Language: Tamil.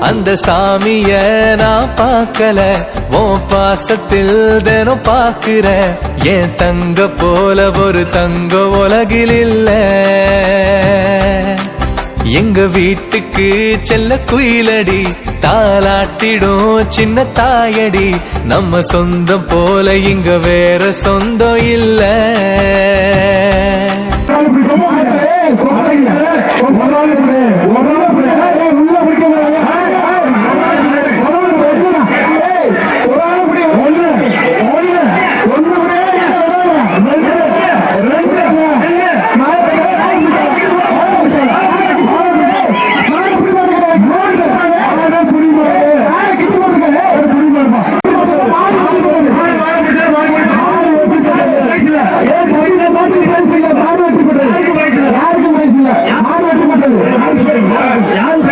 அந்த சாமிய நான் பார்க்கல. ஓ பாசத்தில் தினம் பார்க்கிற. என் தங்க போல ஒரு தங்க உலகில் இல்ல. எங்க வீட்டுக்கு செல்ல குயிலடி. தாலாட்டிடும் சின்ன தாயடி. நம்ம சொந்தம் போல இங்க வேற சொந்தம் இல்லை. ಯಾವ